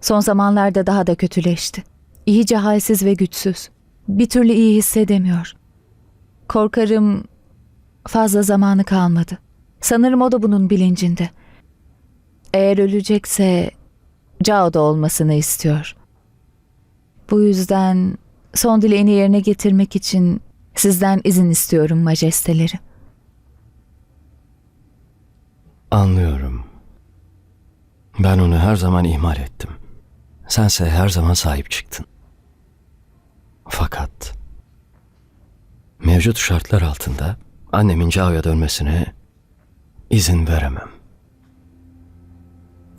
Son zamanlarda daha da kötüleşti. İyice halsiz ve güçsüz. Bir türlü iyi hissedemiyor. Korkarım fazla zamanı kalmadı. Sanırım o da bunun bilincinde. Eğer ölecekse Cao da olmasını istiyor. Bu yüzden son dileğini yerine getirmek için sizden izin istiyorum majesteleri. Anlıyorum. Ben onu her zaman ihmal ettim. Sense her zaman sahip çıktın. Fakat mevcut şartlar altında annemin Cao'ya dönmesine izin veremem.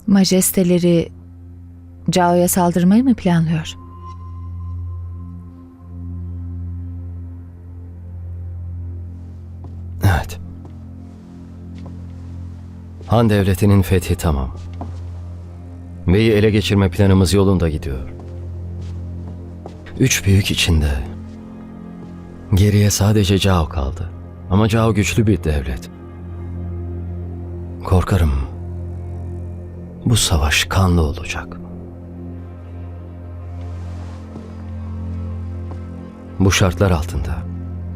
Majesteleri Cao'ya saldırmayı mı planlıyor? Evet. Han devletinin fethi tamam. Bey'i ele geçirme planımız yolunda gidiyor. Üç büyük içinde geriye sadece Cao kaldı. Ama Cao güçlü bir devlet. Korkarım bu savaş kanlı olacak. Bu şartlar altında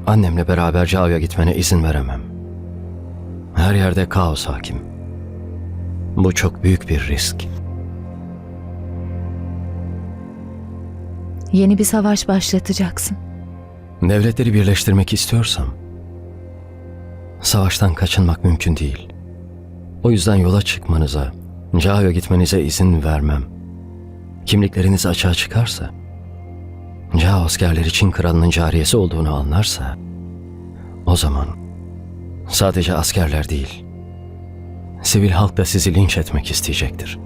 annemle beraber Cao'ya gitmene izin veremem. Her yerde kaos hakim. Bu çok büyük bir risk. Yeni bir savaş başlatacaksın. Devletleri birleştirmek istiyorsam savaştan kaçınmak mümkün değil. O yüzden yola çıkmanıza, Cao'ya gitmenize izin vermem. Kimlikleriniz açığa çıkarsa, Cao askerleri Çin kralının cariyesi olduğunu anlarsa, o zaman sadece askerler değil, sivil halk da sizi linç etmek isteyecektir.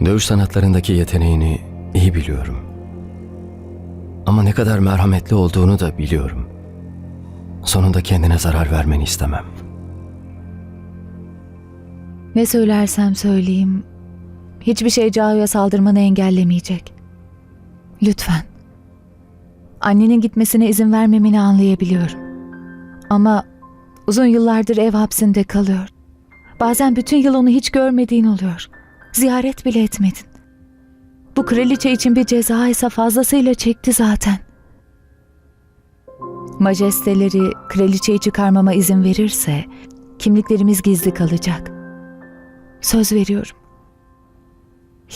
Dövüş sanatlarındaki yeteneğini iyi biliyorum. Ama ne kadar merhametli olduğunu da biliyorum. Sonunda kendine zarar vermeni istemem. Ne söylersem söyleyeyim, hiçbir şey Cao'ya saldırmanı engellemeyecek. Lütfen. Annenin gitmesine izin vermemeni anlayabiliyorum. Ama uzun yıllardır ev hapsinde kalıyor. Bazen bütün yıl onu hiç görmediğin oluyor. Ziyaret bile etmedin. Bu kraliçe için bir ceza ise fazlasıyla çekti zaten. Majesteleri kraliçeyi çıkarmama izin verirse kimliklerimiz gizli kalacak. Söz veriyorum.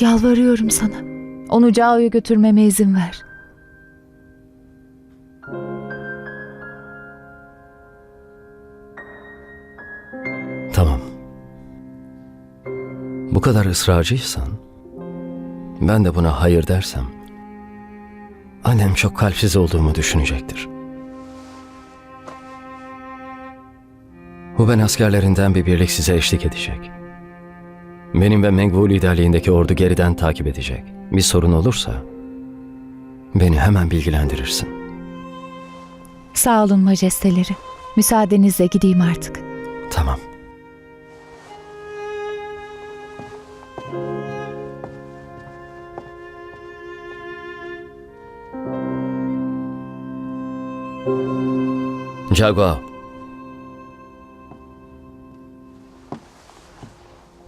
Yalvarıyorum sana. Onu Cao'ya götürmeme izin ver. Bu kadar ısrarcıysan, ben de buna hayır dersem, annem çok kalpsiz olduğumu düşünecektir. Huben askerlerinden bir birlik size eşlik edecek. Benim ve Mengvu liderliğindeki ordu geriden takip edecek. Bir sorun olursa, beni hemen bilgilendirirsin. Sağ olun majesteleri. Müsaadenizle gideyim artık. Tamam. Jaguar,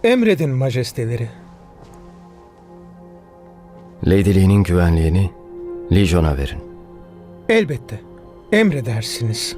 Emredin majesteleri. Lady Lee'nin güvenliğini Legion'a verin. Elbette. Emredersiniz.